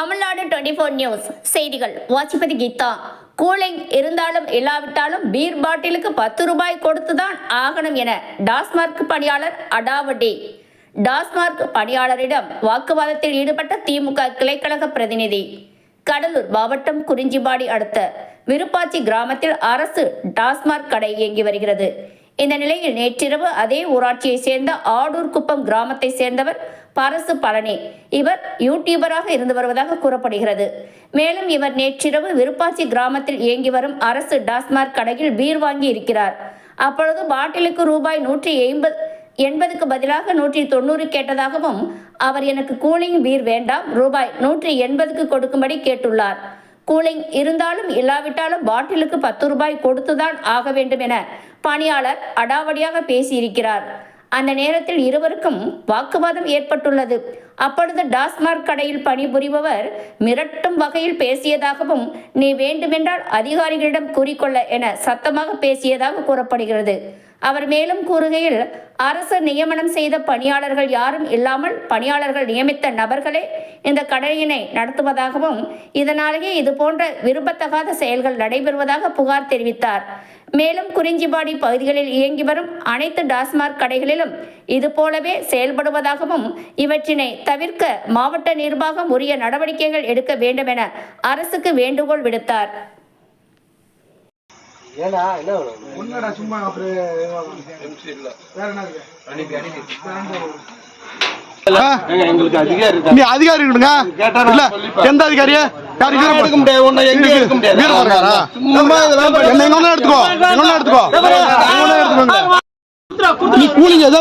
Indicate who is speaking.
Speaker 1: Twenty four news செய்திகள். வாசிப்பதி Geetha. Cooling இருந்தாலும் இல்லாவிட்டாலும் பீர் பாட்டிலுக்கு பத்து ரூபாய் கொடுத்துதான் ஆகணும் என டாஸ்மார்க் பணியாளர் அடாவடி. டாஸ்மார்க் பணியாளரிடம் வாக்குவாதத்தில் ஈடுபட்ட திமுக கிளைக்கழக பிரதிநிதி. கடலூர் மாவட்டம் குறிஞ்சிபாடி அடுத்த விருப்பாச்சி கிராமத்தில் அரசு டாஸ்மார்க் கடை இயங்கி வருகிறது. இந்த நிலையில் நேற்றிரவு அதே ஊராட்சியை சேர்ந்த ஆடூர் குப்பம் கிராமத்தை சேர்ந்தவர் பரசு பழனி இவர் யூடியூபராக இருந்து வருவதாக கூறப்படுகிறது. மேலும் இவர் நேற்றிரவு விருப்பாச்சி கிராமத்தில் இயங்கி வரும் அரசு டாஸ்மார்க் கடையில் பீர் வாங்கி இருக்கிறார். அப்பொழுது பாட்டிலுக்கு ரூபாய் நூற்றி எண்பது எண்பதுக்கு பதிலாக நூற்றி தொண்ணூறு கேட்டதாகவும் அவர் எனக்கு கூலிங் பீர் வேண்டாம் ரூபாய் நூற்றி எண்பதுக்கு கொடுக்கும்படி கேட்டுள்ளார். கூலிங் இருந்தாலும் இல்லாவிட்டாலும் பாட்டிலுக்கு பத்து ரூபாய் கொடுத்துதான் ஆக வேண்டும் என பணியாளர் அடாவடியாக பேசியிருக்கிறார். அந்த நேரத்தில் இருவருக்கும் வாக்குவாதம் ஏற்பட்டுள்ளது. அப்பொழுது டாஸ்மார்க் கடையில் பணிபுரிபவர் மிரட்டும் வகையில் பேசியதாகவும் நீ வேண்டுமென்றால் அதிகாரிகளிடம் கூறிக்கொள்ள என சத்தமாக பேசியதாக கூறப்படுகிறது. அவர் மேலும் கூறுகையில் அரசு நியமனம் செய்த பணியாளர்கள் யாரும் இல்லாமல் பணியாளர்கள் நியமித்த நபர்களே இந்த கடையினை நடத்துவதாகவும் இதனாலேயே இதுபோன்ற விரும்பத்தகாத செயல்கள் நடைபெறுவதாக புகார் தெரிவித்தார். மேலும் குறிஞ்சிபாடி பகுதிகளில் இயங்கி வரும் அனைத்து டாஸ்மார்க் கடைகளிலும் இதுபோலவே செயல்படுவதாகவும் இவற்றினை தவிர்க்க மாவட்ட நிர்வாகம் உரிய நடவடிக்கைகள் எடுக்க வேண்டும் என அரசுக்கு வேண்டுகோள் விடுத்தார்.
Speaker 2: ஏடா என்ன
Speaker 3: ஒன்னடா சும்மா அப்புறம் வேற என்ன இருக்கு?
Speaker 2: எங்களுக்கு அதிகாரி
Speaker 4: நீ அதிகாரி இருக்கணுங்க? இல்ல எந்த அதிகாரியா?
Speaker 2: எடுக்க முடியாது
Speaker 4: என்ன எடுத்துக்கோ. ஒண்ணா எடுத்துக்கோ நீ கூலிங்க இது